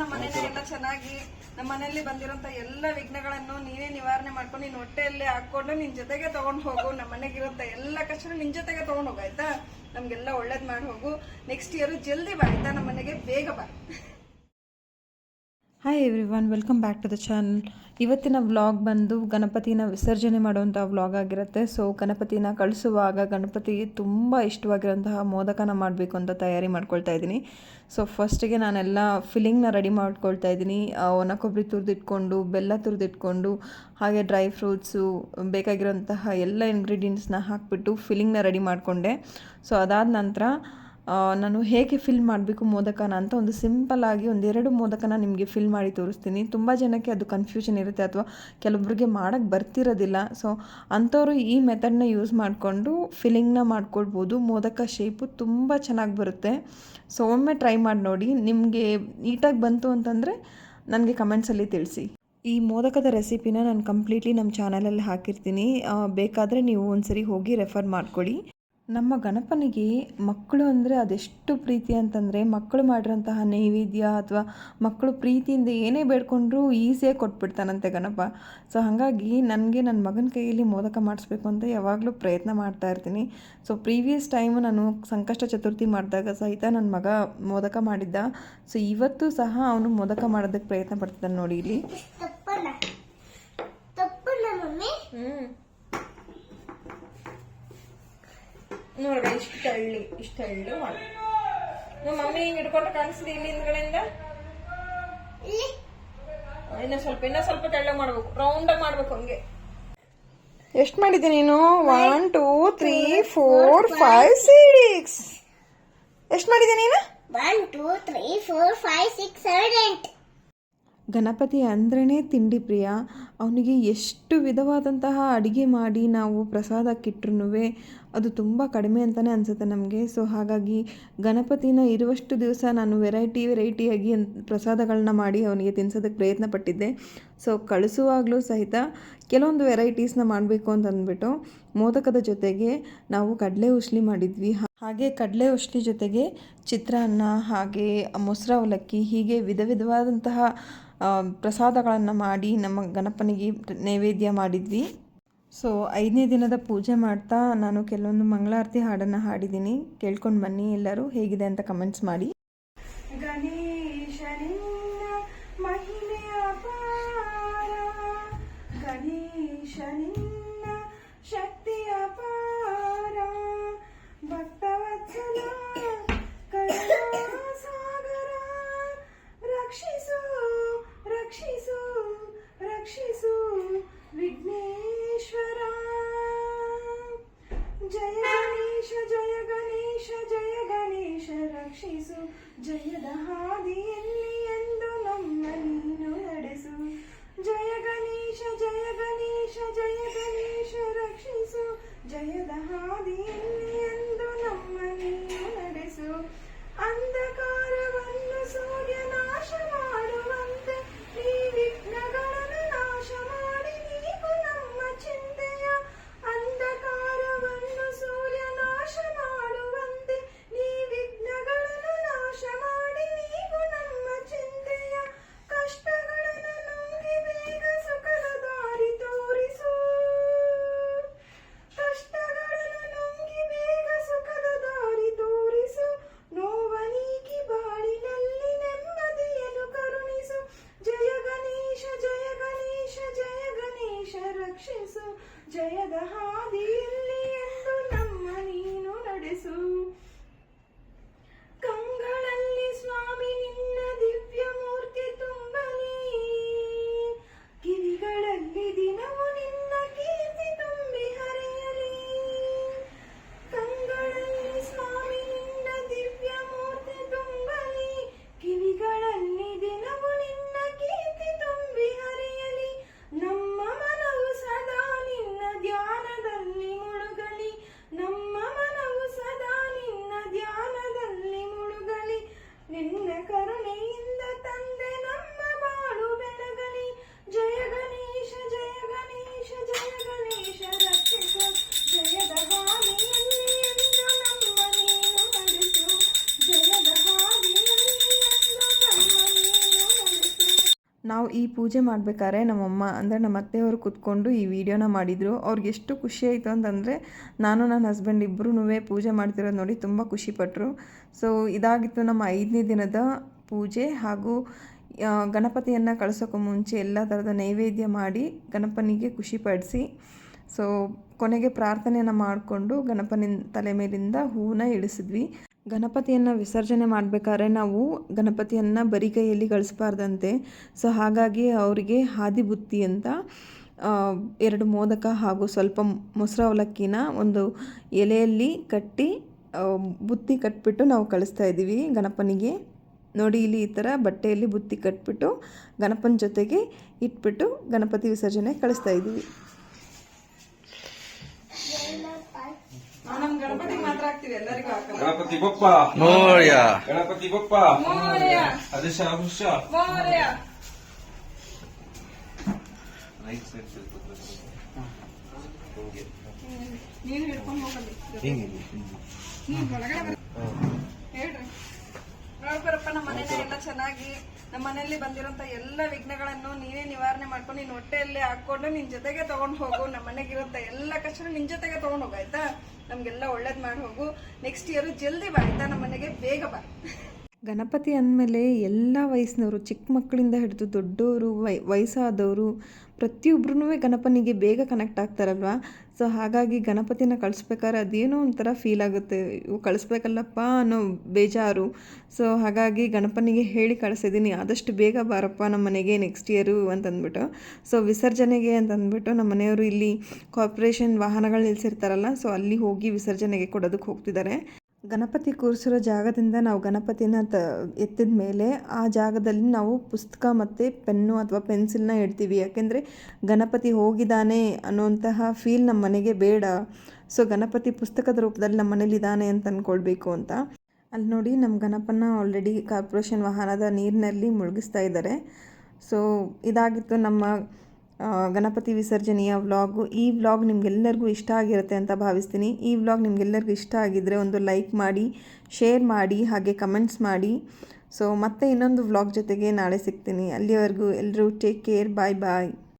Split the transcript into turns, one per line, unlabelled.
ನಮ್ಮ ಎಲ್ಲ ಚೆನ್ನಾಗಿ, ನಮ್ಮ ಮನೆಯಲ್ಲಿ ಬಂದಿರೋಂತ ಎಲ್ಲ ವಿಘ್ನಗಳನ್ನು ನೀನೇ ನಿವಾರಣೆ ಮಾಡ್ಕೊಂಡು ನೀನ್ ಹೊಟ್ಟೆಯಲ್ಲಿ ಹಾಕೊಂಡು ನಿನ್ ಜೊತೆಗೆ ತಗೊಂಡ್ ಹೋಗು, ನಮ್ಮ ಮನೆಗಿರೋಂತ ಎಲ್ಲ ಕಷ್ಟ ನಿನ್ ಜೊತೆಗೆ ತಗೊಂಡ್ ಹೋಗು, ಆಯ್ತಾ? ನಮ್ಗೆಲ್ಲ ಒಳ್ಳೇದ್ ಮಾಡಿ ಹೋಗು. ನೆಕ್ಸ್ಟ್ ಇಯರ್ ಜಲ್ದಿ ಬಾ, ಆಯ್ತಾ? ನಮ್ಮ ಮನೆಗೆ ಬೇಗ ಬಾ.
Hi everyone welcome back to the channel ಇವತ್ತಿನ ವ್ಲಾಗ್ ಬಂದು ಗಣಪತಿನ ವಿಸರ್ಜನೆ ಮಾಡುವಂಥ ವ್ಲಾಗ್ ಆಗಿರುತ್ತೆ. ಸೊ ಗಣಪತಿನ ಕಳಿಸುವಾಗ ಗಣಪತಿಗೆ ತುಂಬ ಇಷ್ಟವಾಗಿರೋಂತಹ ಮೋದಕನ ಮಾಡಬೇಕು ಅಂತ ತಯಾರಿ ಮಾಡ್ಕೊಳ್ತಾ ಇದ್ದೀನಿ. ಸೊ ಫಸ್ಟಿಗೆ ನಾನೆಲ್ಲ ಫಿಲ್ಲಿಂಗ್ನ ರೆಡಿ ಮಾಡ್ಕೊಳ್ತಾ ಇದ್ದೀನಿ. ಒಣ ಕೊಬ್ಬರಿ ತುರಿದಿಟ್ಕೊಂಡು, ಬೆಲ್ಲ ತುರಿದಿಟ್ಕೊಂಡು, ಹಾಗೆ ಡ್ರೈ ಫ್ರೂಟ್ಸು ಬೇಕಾಗಿರೋಂತಹ ಎಲ್ಲ ಇಂಗ್ರೀಡಿಯೆಂಟ್ಸ್ನ ಹಾಕಿಬಿಟ್ಟು ಫಿಲ್ಲಿಂಗ್ನ ರೆಡಿ ಮಾಡಿಕೊಂಡೆ. ಸೊ ಅದಾದ ನಂತರ ನಾನು ಹೇಗೆ ಫಿಲ್ ಮಾಡಬೇಕು ಮೋದಕನ ಅಂತ ಒಂದು ಸಿಂಪಲ್ ಆಗಿ ಒಂದೆರಡು ಮೋದಕನ ನಿಮಗೆ ಫಿಲ್ ಮಾಡಿ ತೋರಿಸ್ತೀನಿ. ತುಂಬ ಜನಕ್ಕೆ ಅದು ಕನ್ಫ್ಯೂಷನ್ ಇರುತ್ತೆ ಅಥವಾ ಕೆಲವೊಬ್ಬರಿಗೆ ಮಾಡೋಕ್ಕೆ ಬರ್ತಿರೋದಿಲ್ಲ. ಸೊ ಅಂಥವ್ರು ಈ ಮೆಥಡ್ನ ಯೂಸ್ ಮಾಡಿಕೊಂಡು ಫಿಲ್ಲಿಂಗ್ನ ಮಾಡ್ಕೊಳ್ಬೋದು. ಮೋದಕ ಶೇಪು ತುಂಬ ಚೆನ್ನಾಗಿ ಬರುತ್ತೆ. ಸೊ ಒಮ್ಮೆ ಟ್ರೈ ಮಾಡಿ ನೋಡಿ. ನಿಮಗೆ ನೀಟಾಗಿ ಬಂತು ಅಂತಂದರೆ ನನಗೆ ಕಮೆಂಟ್ಸಲ್ಲಿ ತಿಳಿಸಿ. ಈ ಮೋದಕದ ರೆಸಿಪಿನ ನಾನು ಕಂಪ್ಲೀಟ್ಲಿ ನಮ್ಮ ಚಾನಲಲ್ಲಿ ಹಾಕಿರ್ತೀನಿ. ಬೇಕಾದರೆ ನೀವು ಒಂದ್ಸರಿ ಹೋಗಿ ರೆಫರ್ ಮಾಡ್ಕೊಳ್ಳಿ ನಮ್ಮ ಗಣಪನಿಗೆ ಮಕ್ಕಳು ಅಂದರೆ ಅದೆಷ್ಟು ಪ್ರೀತಿ ಅಂತಂದರೆ ಮಕ್ಕಳು ಮಾಡಿರೋಂತಹ ನೈವೇದ್ಯ ಅಥವಾ ಮಕ್ಕಳು ಪ್ರೀತಿಯಿಂದ ಏನೇ ಬೇಡ್ಕೊಂಡ್ರೂ ಈಸಿಯಾಗಿ ಕೊಟ್ಬಿಡ್ತಾನಂತೆ ಗಣಪ. ಸೊ ಹಾಗಾಗಿ ನನಗೆ ನನ್ನ ಮಗನ ಕೈಯಲ್ಲಿ ಮೋದಕ ಮಾಡಿಸ್ಬೇಕು ಅಂತ ಯಾವಾಗಲೂ ಪ್ರಯತ್ನ ಮಾಡ್ತಾ ಇರ್ತೀನಿ. ಸೊ ಪ್ರೀವಿಯಸ್ ಟೈಮು ನಾನು ಸಂಕಷ್ಟ ಚತುರ್ಥಿ ಮಾಡಿದಾಗ ಸಹಿತ ನನ್ನ ಮಗ ಮೋದಕ ಮಾಡಿದ್ದ. ಸೊ ಇವತ್ತು ಸಹ ಅವನು ಮೋದಕ ಮಾಡೋದಕ್ಕೆ ಪ್ರಯತ್ನ ಪಡ್ತಿದ್ದಾನೆ ನೋಡಿ ಇಲ್ಲಿ.
ನೋಡ್ರಿ ಇಷ್ಟು ತಳ್ಳಿ ಇಷ್ಟು ತಳ್ಳಿ ಮಾಡಿ. ನಮ್ಮ ಮಮ್ಮಿ ಹಿಂಗ್ ಹಿಡ್ಕೊಂಡು ಕಾಣಿಸ್ಲಿ ಇಲ್ಲಿ ಹಿಂದ್ಗಡೆಯಿಂದ? ಇನ್ನ ಸ್ವಲ್ಪ ಇನ್ನ ಸ್ವಲ್ಪ ತಳ್ಳ ಮಾಡ್ಬೇಕು ರೌಂಡ್ ಮಾಡ್ಬೇಕು ಹಂಗೆ. ಎಷ್ಟ್ ಮಾಡಿದ್ದೆ ನೀನು? One two three four five six ಎಷ್ಟ್ ಮಾಡಿದ್ದೆ ನೀನು?
One two three four five six seven eight
Ganapati ಅಂದ್ರೇನೆ ತಿಂಡಿ ಪ್ರಿಯ. ಅವನಿಗೆ ಎಷ್ಟು ವಿಧವಾದಂತಹ ಅಡುಗೆ ಮಾಡಿ ನಾವು ಪ್ರಸಾದಕ್ಕಿಟ್ರು ಅದು ತುಂಬ ಕಡಿಮೆ ಅಂತಲೇ ಅನಿಸುತ್ತೆ ನಮಗೆ. ಸೊ ಹಾಗಾಗಿ ಗಣಪತಿನ ಇರುವಷ್ಟು ದಿವಸ ನಾನು ವೆರೈಟಿ ವೆರೈಟಿಯಾಗಿ ಪ್ರಸಾದಗಳನ್ನ ಮಾಡಿ ಅವನಿಗೆ ತಿನ್ಸೋದಕ್ಕೆ ಪ್ರಯತ್ನ ಪಟ್ಟಿದ್ದೆ. ಸೊ ಕಳಿಸುವಾಗಲೂ ಸಹಿತ ಕೆಲವೊಂದು ವೆರೈಟೀಸ್ನ ಮಾಡಬೇಕು ಅಂತ ಅಂದ್ಬಿಟ್ಟು ಮೋದಕದ ಜೊತೆಗೆ ನಾವು ಕಡಲೆ ಉಸ್ಲಿ ಮಾಡಿದ್ವಿ. ಹಾಗೆ ಕಡಲೆ ಉಸ್ಲಿ ಜೊತೆಗೆ ಚಿತ್ರಾನ್ನ, ಹಾಗೆ ಮೊಸರು ಅವಲಕ್ಕಿ ಹೀಗೆ ವಿಧ ವಿಧವಾದಂತಹ ಪ್ರಸಾದಗಳನ್ನು ಮಾಡಿ ನಮ್ಮ ಗಣಪನಿಗೆ ನೈವೇದ್ಯ ಮಾಡಿದ್ವಿ. ಸೊ ಐದನೇ ದಿನದ ಪೂಜೆ ಮಾಡ್ತಾ ನಾನು ಕೆಲವೊಂದು ಮಂಗಳಾರತಿ ಹಾಡನ್ನು ಹಾಡಿದ್ದೀನಿ. ಕೇಳ್ಕೊಂಡು ಬನ್ನಿ ಎಲ್ಲರೂ ಹೇಗಿದೆ ಅಂತ ಕಮೆಂಟ್ಸ್ ಮಾಡಿ.
ಶಕ್ತಿ ರಕ್ಷಿಸು ವಿಘ್ನೇಶ್ವರ ಜಯ ಗಣೇಶ ಜಯ ಗಣೇಶ ಜಯ ಗಣೇಶ ರಕ್ಷಿಸು ಜಯದ ಹಾದಿಯಲ್ಲಿ ಎಂದು ನಮ್ಮ ನೀನು ನಡೆಸು ಜಯ ಗಣೇಶ ಜಯ ಗಣೇಶ ಜಯ ಗಣೇಶ ರಕ್ಷಿಸು ಜಯದ ಹಾದಿಯಲ್ಲಿ ಎಂದು ನಮ್ಮ ನೀನು ನಡೆಸು ಅಂಧಕಾರವನ್ನು ಸೂರ್ಯ ನಾಶ ನಾವು
ಈ ಪೂಜೆ ಮಾಡಬೇಕಾದ್ರೆ ನಮ್ಮಮ್ಮ, ಅಂದರೆ ನಮ್ಮ ಅತ್ತೆಯವರು ಕೂತ್ಕೊಂಡು ಈ ವಿಡಿಯೋನ ಮಾಡಿದರು. ಅವ್ರಿಗೆ ಎಷ್ಟು ಖುಷಿ ಆಯಿತು ಅಂತಂದರೆ ನಾನು ನನ್ನ ಹಸ್ಬೆಂಡ್ ಇಬ್ಬರೂ ಪೂಜೆ ಮಾಡ್ತಿರೋದು ನೋಡಿ ತುಂಬ ಖುಷಿಪಟ್ಟರು ಸೊ ಇದಾಗಿತ್ತು ನಮ್ಮ ಐದನೇ ದಿನದ ಪೂಜೆ ಹಾಗೂ ಗಣಪತಿಯನ್ನು ಕಳಿಸೋಕ್ಕೂ ಮುಂಚೆ ಎಲ್ಲ ಥರದ ನೈವೇದ್ಯ ಮಾಡಿ ಗಣಪನಿಗೆ ಖುಷಿಪಡಿಸಿ ಸೊ ಕೊನೆಗೆ ಪ್ರಾರ್ಥನೆಯನ್ನು ಮಾಡಿಕೊಂಡು ಗಣಪನ ತಲೆ ಮೇಲಿಂದ ಹೂವನ್ನ ಇಳಿಸಿದ್ವಿ. ಗಣಪತಿಯನ್ನು ವಿಸರ್ಜನೆ ಮಾಡಬೇಕಾದ್ರೆ ನಾವು ಗಣಪತಿಯನ್ನು ಬರಿ ಕೈಯಲ್ಲಿ ಗಳಿಸ್ಬಾರ್ದಂತೆ. ಸೊ ಹಾಗಾಗಿ ಅವರಿಗೆ ಹಾದಿ ಬುತ್ತಿ ಅಂತ ಎರಡು ಮೋದಕ ಹಾಗೂ ಸ್ವಲ್ಪ ಮೊಸರು ಅವಲಕ್ಕಿನ ಒಂದು ಎಲೆಯಲ್ಲಿ ಕಟ್ಟಿ ಬುತ್ತಿ ಕಟ್ಬಿಟ್ಟು ನಾವು ಕಳಿಸ್ತಾ ಇದ್ದೀವಿ ಗಣಪನಿಗೆ. ನೋಡಿ, ಇಲ್ಲಿ ಈ ಥರ ಬಟ್ಟೆಯಲ್ಲಿ ಬುತ್ತಿ ಕಟ್ಬಿಟ್ಟು ಗಣಪನ ಜೊತೆಗೆ ಇಟ್ಬಿಟ್ಟು ಗಣಪತಿ ವಿಸರ್ಜನೆ ಕಳಿಸ್ತಾ ಇದ್ದೀವಿ.
ಗಣಪತಿ
ಬಪ್ಪ.
ಮೋರ್ಯ.
ಗಣಪತಿ ಬಪ್ಪ.
ಮೌರ್ಯ.
ಅದೃಶ ಅಭುಷ
ಮೌರ್ಯ. ನೀನು ಹಿಡ್ಕೊಂಡು ಹೋಗಲಿ. ಹ್ಮ್, ಒಳಗಡೆ ಬರ್- ಹೇಳ್ರಿ. ನೋಡ್ಬರಪ್ಪ ನಮ್ಮ ಮನೇನ ಎಲ್ಲ ಚೆನ್ನಾಗಿ ನಮ್ಮ ಮನೆಯಲ್ಲಿ ಬಂದಿರೋಂತ ಎಲ್ಲ ವಿಘ್ನಗಳನ್ನು ನೀನೇ ನಿವಾರಣೆ ಮಾಡ್ಕೊಂಡು ನಿನ್ ಹೊಟ್ಟೆಯಲ್ಲಿ ಹಾಕೊಂಡು ನಿನ್ ಜೊತೆಗೆ ತಗೊಂಡ್ ಹೋಗು. ನಮ್ಮ ಮನೆಗಿರೋಂತ ಎಲ್ಲ ಕಷ್ಟ ನಿನ್ ಜೊತೆಗೆ ತಗೊಂಡ್ ಹೋಗು ಆಯ್ತಾ? ನಮ್ಗೆಲ್ಲ ಒಳ್ಳೇದ್ ಮಾಡಿ ಹೋಗು. ನೆಕ್ಸ್ಟ್ ಇಯರ್ ಜಲ್ದಿ ಬಾ ಆಯ್ತಾ? ನಮ್ಮ ಮನೆಗೆ ಬೇಗ ಬಾ.
ಗಣಪತಿ ಅಂದಮೇಲೆ ಎಲ್ಲ ವಯಸ್ಸಿನವರು, ಚಿಕ್ಕ ಮಕ್ಕಳಿಂದ ಹಿಡಿದು ದೊಡ್ಡವರು ವಯ, ವಯಸ್ಸಾದವರು ಪ್ರತಿಯೊಬ್ಬರೂ ಗಣಪನಿಗೆ ಬೇಗ ಕನೆಕ್ಟ್ ಆಗ್ತಾರಲ್ವ? ಸೊ ಹಾಗಾಗಿ ಗಣಪತಿನ ಕಳಿಸ್ಬೇಕಾದ್ರೆ ಅದೇನೋ ಒಂಥರ ಫೀಲ್ ಆಗುತ್ತೆ. ಕಳಿಸ್ಬೇಕಲ್ಲಪ್ಪ ಅನ್ನೋ ಬೇಜಾರು. ಸೊ ಹಾಗಾಗಿ ಗಣಪನಿಗೆ ಹೇಳಿ ಕಳಿಸಿದ್ದೀನಿ. ಆದಷ್ಟು ಬೇಗ ಬಾರಪ್ಪ ನಮ್ಮ ಮನೆಗೆ ನೆಕ್ಸ್ಟ್ ಇಯರು ಅಂತಂದ್ಬಿಟ್ಟು. ಸೊ ವಿಸರ್ಜನೆಗೆ ಅಂತಂದ್ಬಿಟ್ಟು ನಮ್ಮ ಮನೆಯವರು ಇಲ್ಲಿ ಕಾರ್ಪೊರೇಷನ್ ವಾಹನಗಳು ನಿಲ್ಲಿಸಿರ್ತಾರಲ್ಲ ಸೊ ಅಲ್ಲಿ ಹೋಗಿ ವಿಸರ್ಜನೆಗೆ ಕೊಡೋದಕ್ಕೆ ಹೋಗ್ತಿದ್ದಾರೆ. ಗಣಪತಿ ಕೂರಿಸಿರೋ ಜಾಗದಿಂದ ನಾವು ಗಣಪತಿನ ತ, ಎತ್ತಿದ ಮೇಲೆ ಆ ಜಾಗದಲ್ಲಿ ನಾವು ಪುಸ್ತಕ ಮತ್ತು ಪೆನ್ನು ಅಥವಾ ಪೆನ್ಸಿಲ್ನ ಇಡ್ತೀವಿ. ಯಾಕೆಂದರೆ ಗಣಪತಿ ಹೋಗಿದ್ದಾನೆ ಅನ್ನುವಂತಹ ಫೀಲ್ ನಮ್ಮ ಮನೆಗೆ ಬೇಡ. ಸೊ, ಗಣಪತಿ ಪುಸ್ತಕದ ರೂಪದಲ್ಲಿ ನಮ್ಮ ಮನೇಲಿ ಇದ್ದಾನೆ ಅಂತ ಅಂದ್ಕೊಳ್ಬೇಕು ಅಂತ. ಅಲ್ಲಿ ನೋಡಿ ನಮ್ಮ ಗಣಪನ ಆಲ್ರೆಡಿ ಕಾರ್ಪೊರೇಷನ್ ವಾಹನದ ನೀರಿನಲ್ಲಿ ಮುಳುಗಿಸ್ತಾ ಇದ್ದಾರೆ. ಸೊ, ಇದಾಗಿತ್ತು ನಮ್ಮ ಗಣಪತಿ ವಿಸರ್ಜನೆಯ ವ್ಲಾಗು ಈ ವ್ಲಾಗ್ ನಿಮಗೆಲ್ಲರಿಗೂ ಇಷ್ಟ ಆಗಿರುತ್ತೆ ಅಂತ ಭಾವಿಸ್ತೀನಿ. ಈ ವ್ಲಾಗ್ ನಿಮಗೆಲ್ಲರಿಗೂ ಇಷ್ಟ ಆಗಿದ್ದರೆ ಒಂದು ಲೈಕ್ ಮಾಡಿ ಶೇರ್ ಮಾಡಿ, ಹಾಗೆ ಕಮೆಂಟ್ಸ್ ಮಾಡಿ. ಸೊ ಮತ್ತೆ ಇನ್ನೊಂದು ವ್ಲಾಗ್ ಜೊತೆಗೆ ನಾಳೆ ಸಿಗ್ತೀನಿ. ಅಲ್ಲಿವರೆಗೂ ಎಲ್ಲರೂ ಟೇಕ್ ಕೇರ್ ಬಾಯ್ ಬಾಯ್